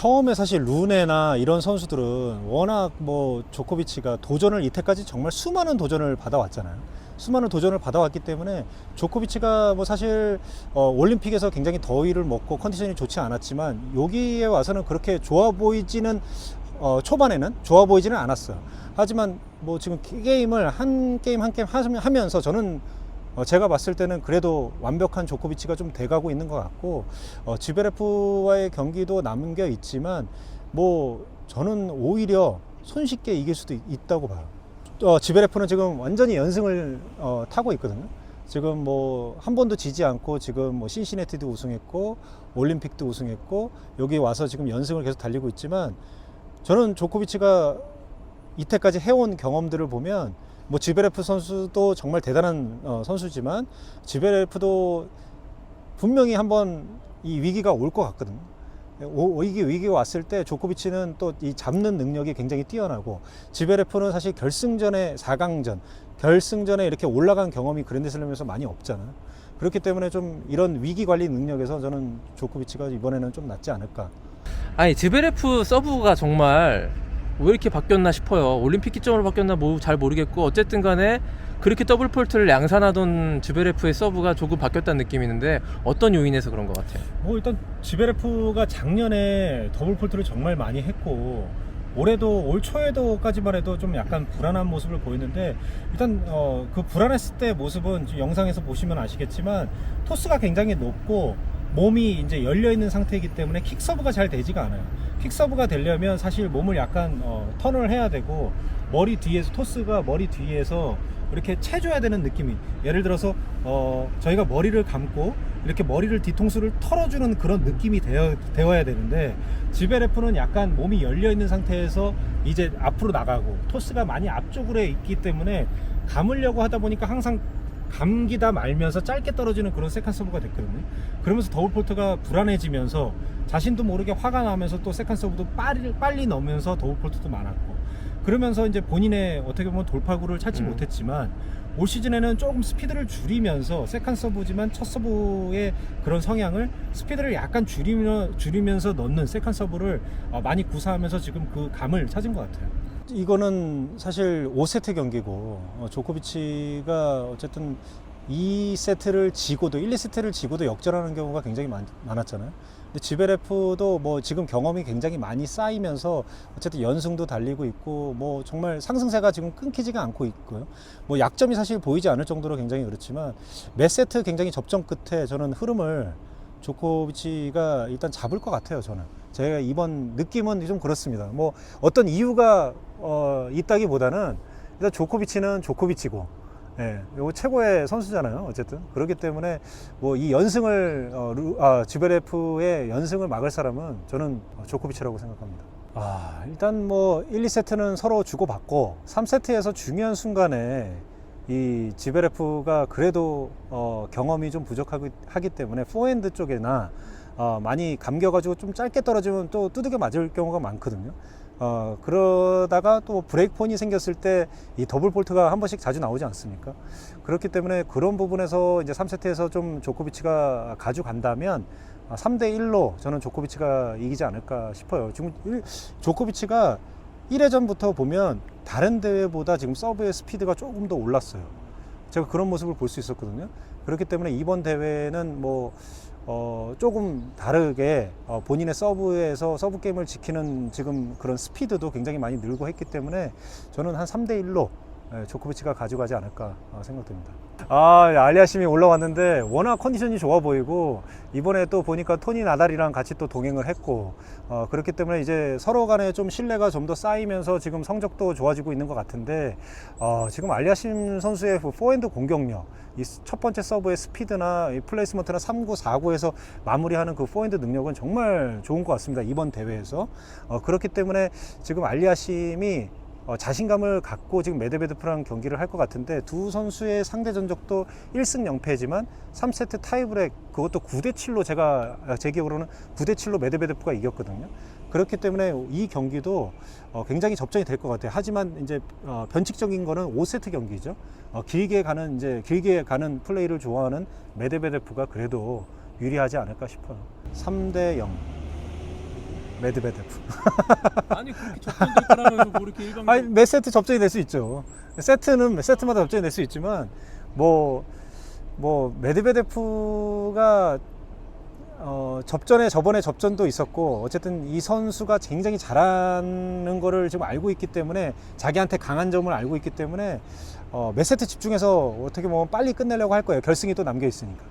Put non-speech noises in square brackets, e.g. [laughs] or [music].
처음에 사실 루네나 이런 선수들은 워낙 뭐 조코비치가 도전을 이때까지 정말 수많은 도전을 받아왔잖아요. 수많은 도전을 받아왔기 때문에 조코비치가 뭐 사실 어, 올림픽에서 굉장히 더위를 먹고 컨디션이 좋지 않았지만 여기에 와서는 그렇게 좋아 보이지는 어, 초반에는 좋아 보이지는 않았어요. 하지만 뭐 지금 게임을 한 게임 한 게임 하면- 하면서 저는 어, 제가 봤을 때는 그래도 완벽한 조코비치가 좀 돼가고 있는 것 같고 어, 지베레프와의 경기도 남겨 있지만 뭐 저는 오히려 손쉽게 이길 수도 있- 있다고 봐요. 어, 지베레프는 지금 완전히 연승을 어, 타고 있거든요. 지금 뭐 한 번도 지지 않고 지금 뭐 신시내티도 우승했고 올림픽도 우승했고 여기 와서 지금 연승을 계속 달리고 있지만 저는 조코비치가 이때까지 해온 경험들을 보면 뭐 지베레프 선수도 정말 대단한 어, 선수지만 지베레프도 분명히 한번 이 위기가 올 것 같거든요. 오, 위기 위기가 왔을 때 조코비치는 또 이 잡는 능력이 굉장히 뛰어나고 지베레프는 사실 결승전에 4강전, 결승전에 이렇게 올라간 경험이 그랜드슬램에서 많이 없잖아요. 그렇기 때문에 좀 이런 위기 관리 능력에서 저는 조코비치가 이번에는 좀 낫지 않을까. 아니 지베레프 서브가 정말 왜 이렇게 바뀌었나 싶어요. 올림픽 기점으로 바뀌었나 뭐 잘 모르겠고 어쨌든 간에 그렇게 더블 폴트를 양산하던 지베레프의 서브가 조금 바뀌었다는 느낌이 있는데 어떤 요인에서 그런 것 같아요. 뭐 일단 지베레프가 작년에 더블 폴트를 정말 많이 했고 올해도 올 초에도까지만 해도 좀 약간 불안한 모습을 보였는데 일단 어, 그 불안했을 때 모습은 영상에서 보시면 아시겠지만 토스가 굉장히 높고 몸이 이제 열려 있는 상태이기 때문에 킥 서브가 잘 되지가 않아요. 킥 서브가 되려면 사실 몸을 약간 어, 턴을 해야 되고 머리 뒤에서 토스가 머리 뒤에서 이렇게 채줘야 되는 느낌이 예를 들어서 어, 저희가 머리를 감고 이렇게 머리를 뒤통수를 털어주는 그런 느낌이 되어, 되어야 되는데 지베레프는 약간 몸이 열려 있는 상태에서 이제 앞으로 나가고 토스가 많이 앞쪽으로 있기 때문에 감으려고 하다 보니까 항상 감기다 말면서 짧게 떨어지는 그런 세컨 서브가 됐거든요. 그러면서 더블 폴트가 불안해지면서 자신도 모르게 화가 나면서 또 세컨 서브도 빨리 빨리 넣으면서 더블 폴트도 많았고 그러면서 이제 본인의 어떻게 보면 돌파구를 찾지 음. 못했지만 올 시즌에는 조금 스피드를 줄이면서 세컨 서브지만 첫 서브의 그런 성향을 스피드를 약간 줄이며, 줄이면서 넣는 세컨 서브를 어, 많이 구사하면서 지금 그 감을 찾은 것 같아요. 이거는 사실 5세트 경기고 어, 조코비치가 어쨌든 2세트를 지고도 1, 2세트를 지고도 역전하는 경우가 굉장히 많, 많았잖아요. 근데 지베레프도 뭐 지금 경험이 굉장히 많이 쌓이면서 어쨌든 연승도 달리고 있고 뭐 정말 상승세가 지금 끊기지가 않고 있고요. 뭐 약점이 사실 보이지 않을 정도로 굉장히 그렇지만 몇 세트 굉장히 접전 끝에 저는 흐름을 조코비치가 일단 잡을 것 같아요. 저는 제가 이번 느낌은 좀 그렇습니다. 뭐 어떤 이유가 어, 있다기보다는 일단 조코비치는 조코비치고 예, 요거 최고의 선수잖아요. 어쨌든 그렇기 때문에 뭐 이 연승을 어, 루, 아, 지베레프의 연승을 막을 사람은 저는 조코비치라고 생각합니다. 아, 일단 뭐 1, 2세트는 서로 주고받고 3세트에서 중요한 순간에 이 지베레프가 그래도 어, 경험이 좀 부족하기 하기 때문에 포핸드 쪽에나 어, 많이 감겨가지고 좀 짧게 떨어지면 또 두들겨 맞을 경우가 많거든요. 어, 그러다가 또 브레이크폰이 생겼을 때 이 더블 볼트가 한 번씩 자주 나오지 않습니까? 그렇기 때문에 그런 부분에서 이제 3세트에서 좀 조코비치가 가져간다면 3대 1로 저는 조코비치가 이기지 않을까 싶어요. 지금 일- 조코비치가 1회전부터 보면 다른 대회보다 지금 서브의 스피드가 조금 더 올랐어요. 제가 그런 모습을 볼 수 있었거든요. 그렇기 때문에 이번 대회는 뭐 어, 조금 다르게 어, 본인의 서브에서 서브 게임을 지키는 지금 그런 스피드도 굉장히 많이 늘고 했기 때문에 저는 한 3대 1로 조코비치가 가져가지 않을까 어, 생각됩니다. 아, 알리아심이 올라왔는데 워낙 컨디션이 좋아 보이고 이번에 또 보니까 토니 나달이랑 같이 또 동행을 했고 어, 그렇기 때문에 이제 서로 간에 좀 신뢰가 좀 더 쌓이면서 지금 성적도 좋아지고 있는 것 같은데 어, 지금 알리아심 선수의 그 포핸드 공격력 이 첫 번째 서브의 스피드나 이 플레이스먼트나 3구, 4구에서 마무리하는 그 포핸드 능력은 정말 좋은 것 같습니다. 이번 대회에서. 어, 그렇기 때문에 지금 알리아심이 어, 자신감을 갖고 지금 메드베드프랑 경기를 할 것 같은데 두 선수의 상대 전적도 1승 0패지만 3세트 타이브렉 그것도 9대 7로 제가 아, 제 기억으로는 9대 7로 메드베드프가 이겼거든요. 그렇기 때문에 이 경기도 어, 굉장히 접전이 될 것 같아요. 하지만 이제 어, 변칙적인 거는 5세트 경기죠. 어, 길게 가는 이제 길게 가는 플레이를 좋아하는 메드베데프가 그래도 유리하지 않을까 싶어요. 3대 0. 메드베데프. [laughs] 아니 그렇게 접근될 거라면서 뭐 이렇게 일방 아니 몇 세트 접전이 될 수 있죠. 세트는 몇 세트마다 접전이 될 수 있지만 뭐 뭐 메드베데프가 어, 접전에 저번에 접전도 있었고 어쨌든 이 선수가 굉장히 잘하는 거를 지금 알고 있기 때문에 자기한테 강한 점을 알고 있기 때문에 어, 몇 세트 집중해서 어떻게 보면 빨리 끝내려고 할 거예요. 결승이 또 남겨 있으니까.